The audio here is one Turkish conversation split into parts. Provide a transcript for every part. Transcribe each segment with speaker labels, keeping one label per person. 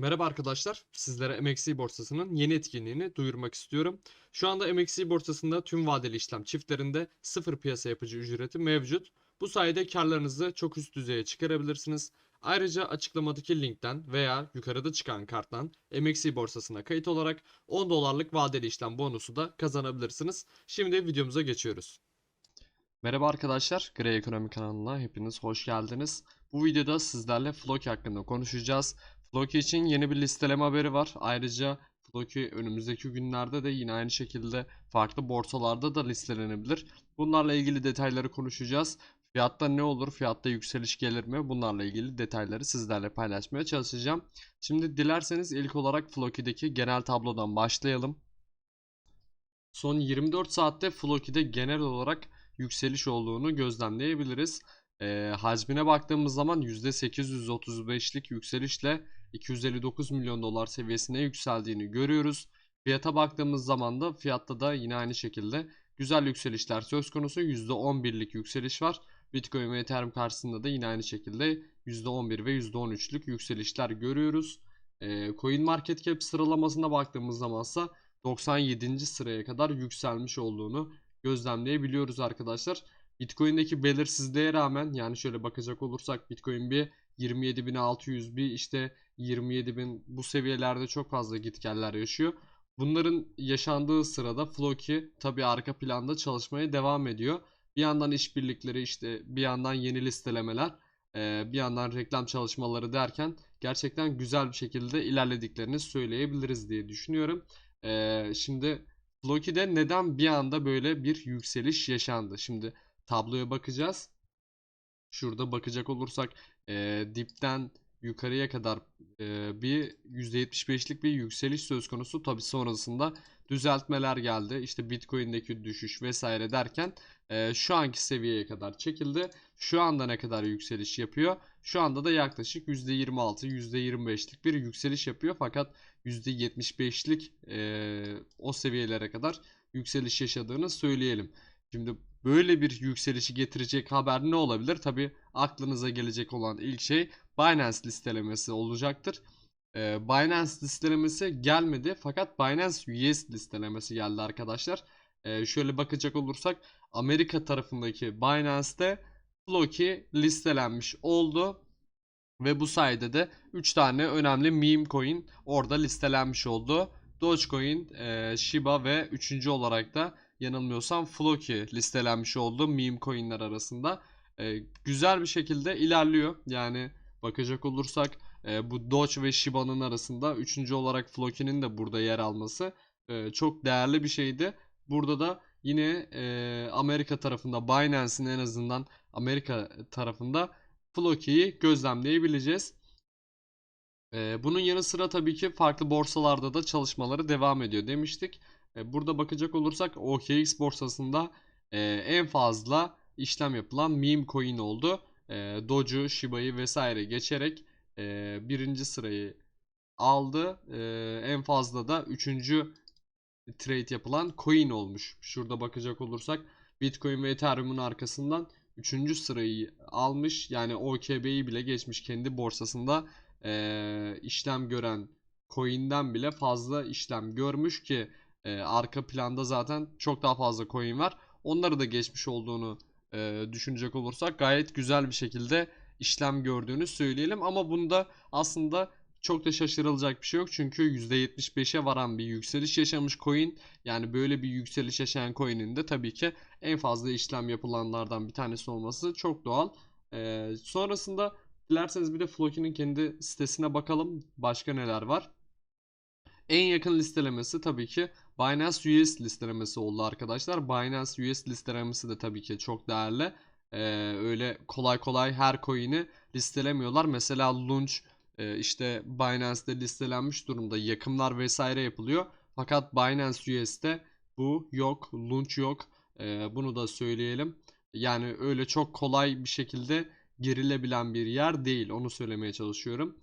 Speaker 1: Merhaba arkadaşlar. Sizlere MXC borsasının yeni etkinliğini duyurmak istiyorum. Şu anda MXC borsasında tüm vadeli işlem çiftlerinde sıfır piyasa yapıcı ücreti mevcut. Bu sayede karlarınızı çok üst düzeye çıkarabilirsiniz. Ayrıca açıklamadaki linkten veya yukarıda çıkan karttan MXC borsasına kayıt olarak 10 dolarlık vadeli işlem bonusu da kazanabilirsiniz. Şimdi videomuza geçiyoruz. Merhaba arkadaşlar, Grey Ekonomi kanalına hepiniz hoş geldiniz. Bu videoda sizlerle Floki hakkında konuşacağız. Floki için yeni bir listeleme haberi var. Ayrıca Floki önümüzdeki günlerde de yine aynı şekilde farklı borsalarda da listelenebilir. Bunlarla ilgili detayları konuşacağız. Fiyatta ne olur, fiyatta yükseliş gelir mi? Bunlarla ilgili detayları sizlerle paylaşmaya çalışacağım. Şimdi dilerseniz ilk olarak Floki'deki genel tablodan başlayalım. Son 24 saatte Floki'de genel olarak yükseliş olduğunu gözlemleyebiliriz. E, hacmine baktığımız zaman %835'lik yükselişle 259 milyon dolar seviyesine yükseldiğini görüyoruz. Fiyata baktığımız zaman da fiyatta da yine aynı şekilde güzel yükselişler söz konusu. %11'lik yükseliş var. Bitcoin ve Ethereum karşısında da yine aynı şekilde %11 ve %13'lük yükselişler görüyoruz. E, Coin Market Cap sıralamasına baktığımız zamansa 97. sıraya kadar yükselmiş olduğunu gözlemleyebiliyoruz arkadaşlar. Bitcoin'deki belirsizliğe rağmen yani şöyle bakacak olursak Bitcoin bir 27.600 bir işte 27.000 bu seviyelerde çok fazla gitgeller yaşıyor. Bunların yaşandığı sırada Floki tabi arka planda çalışmaya devam ediyor. Bir yandan işbirlikleri işte bir yandan yeni listelemeler bir yandan reklam çalışmaları derken gerçekten güzel bir şekilde ilerlediklerini söyleyebiliriz diye düşünüyorum. Şimdi Floki'de neden bir anda böyle bir yükseliş yaşandı? Şimdi tabloya bakacağız. Şurada bakacak olursak e, dipten yukarıya kadar e, bir %75'lik bir yükseliş söz konusu. Tabi sonrasında düzeltmeler geldi. İşte Bitcoin'deki düşüş vesaire derken e, şu anki seviyeye kadar çekildi. Şu anda ne kadar yükseliş yapıyor? Şu anda da yaklaşık %26, %25'lik bir yükseliş yapıyor. Fakat %75'lik e, o seviyelere kadar yükseliş yaşadığını söyleyelim. Şimdi böyle bir yükselişi getirecek haber ne olabilir? Tabi aklınıza gelecek olan ilk şey Binance listelemesi olacaktır. Ee, Binance listelemesi gelmedi fakat Binance US listelemesi geldi arkadaşlar. Ee, şöyle bakacak olursak Amerika tarafındaki Binance'te Floki listelenmiş oldu. Ve bu sayede de 3 tane önemli meme coin orada listelenmiş oldu. Dogecoin, e, Shiba ve 3. olarak da yanılmıyorsam Floki listelenmiş oldu meme coinler arasında. E, güzel bir şekilde ilerliyor. Yani bakacak olursak e, bu Doge ve Shiba'nın arasında üçüncü olarak Floki'nin de burada yer alması e, çok değerli bir şeydi. Burada da yine e, Amerika tarafında Binance'in en azından Amerika tarafında Floki'yi gözlemleyebileceğiz. E, bunun yanı sıra tabii ki farklı borsalarda da çalışmaları devam ediyor demiştik. E, burada bakacak olursak OKX borsasında e, en fazla işlem yapılan meme coin oldu. E, Doge'u, Shiba'yı vesaire geçerek birinci sırayı aldı. En fazla da üçüncü trade yapılan coin olmuş. Şurada bakacak olursak Bitcoin ve Ethereum'un arkasından üçüncü sırayı almış. Yani OKB'yi bile geçmiş kendi borsasında işlem gören coin'den bile fazla işlem görmüş ki e, arka planda zaten çok daha fazla coin var. Onları da geçmiş olduğunu e, düşünecek olursak gayet güzel bir şekilde işlem gördüğünü söyleyelim. Ama bunda aslında çok da şaşırılacak bir şey yok. Çünkü %75'e varan bir yükseliş yaşamış coin. Yani böyle bir yükseliş yaşayan coin'in de tabii ki en fazla işlem yapılanlardan bir tanesi olması çok doğal. Ee, sonrasında dilerseniz bir de Floki'nin kendi sitesine bakalım. Başka neler var? En yakın listelemesi tabii ki Binance US listelemesi oldu arkadaşlar. Binance US listelemesi de tabii ki çok değerli. Ee, öyle kolay kolay her coin'i listelemiyorlar. Mesela Launch e, işte Binance'de listelenmiş durumda. Yakımlar vesaire yapılıyor. Fakat Binance US'te bu yok. Launch yok. Ee, bunu da söyleyelim. Yani öyle çok kolay bir şekilde girilebilen bir yer değil. Onu söylemeye çalışıyorum.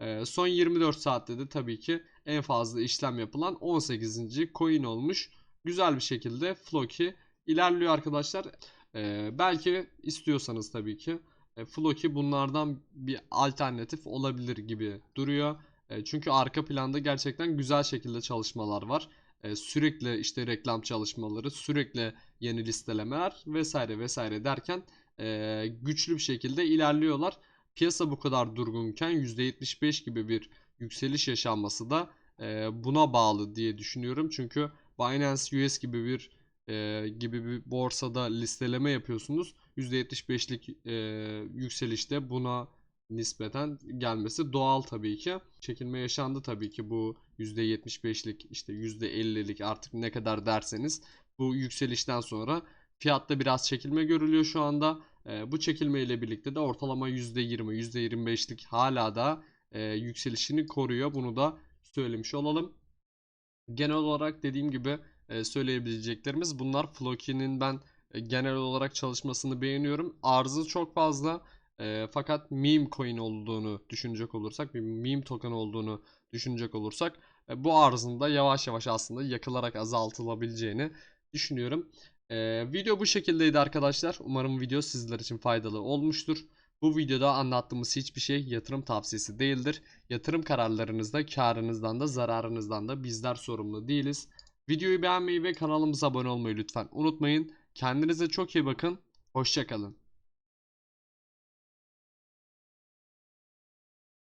Speaker 1: Ee, son 24 saatte de tabii ki en fazla işlem yapılan 18. coin olmuş. Güzel bir şekilde Floki ilerliyor arkadaşlar. Ee, belki istiyorsanız tabii ki e, Floki bunlardan bir alternatif olabilir gibi duruyor. E, çünkü arka planda gerçekten güzel şekilde çalışmalar var. E, sürekli işte reklam çalışmaları, sürekli yeni listelemeler vesaire vesaire derken e, güçlü bir şekilde ilerliyorlar. Piyasa bu kadar durgunken %75 gibi bir yükseliş yaşanması da e, buna bağlı diye düşünüyorum. Çünkü Binance US gibi bir e, gibi bir borsada listeleme yapıyorsunuz. %75'lik e, yükselişte buna nispeten gelmesi doğal tabii ki. Çekilme yaşandı tabii ki bu %75'lik işte %50'lik artık ne kadar derseniz bu yükselişten sonra fiyatta biraz çekilme görülüyor şu anda. E, bu çekilme ile birlikte de ortalama %20, %25'lik hala da e, yükselişini koruyor. Bunu da söylemiş olalım. Genel olarak dediğim gibi e, söyleyebileceklerimiz bunlar. Floki'nin ben e, genel olarak çalışmasını beğeniyorum. Arzı çok fazla. E, fakat meme coin olduğunu düşünecek olursak, bir meme token olduğunu düşünecek olursak e, bu arzın da yavaş yavaş aslında yakılarak azaltılabileceğini düşünüyorum. E, video bu şekildeydi arkadaşlar. Umarım video sizler için faydalı olmuştur. Bu videoda anlattığımız hiçbir şey yatırım tavsiyesi değildir. Yatırım kararlarınızda karınızdan da zararınızdan da bizler sorumlu değiliz. Videoyu beğenmeyi ve kanalımıza abone olmayı lütfen unutmayın. Kendinize çok iyi bakın. Hoşçakalın.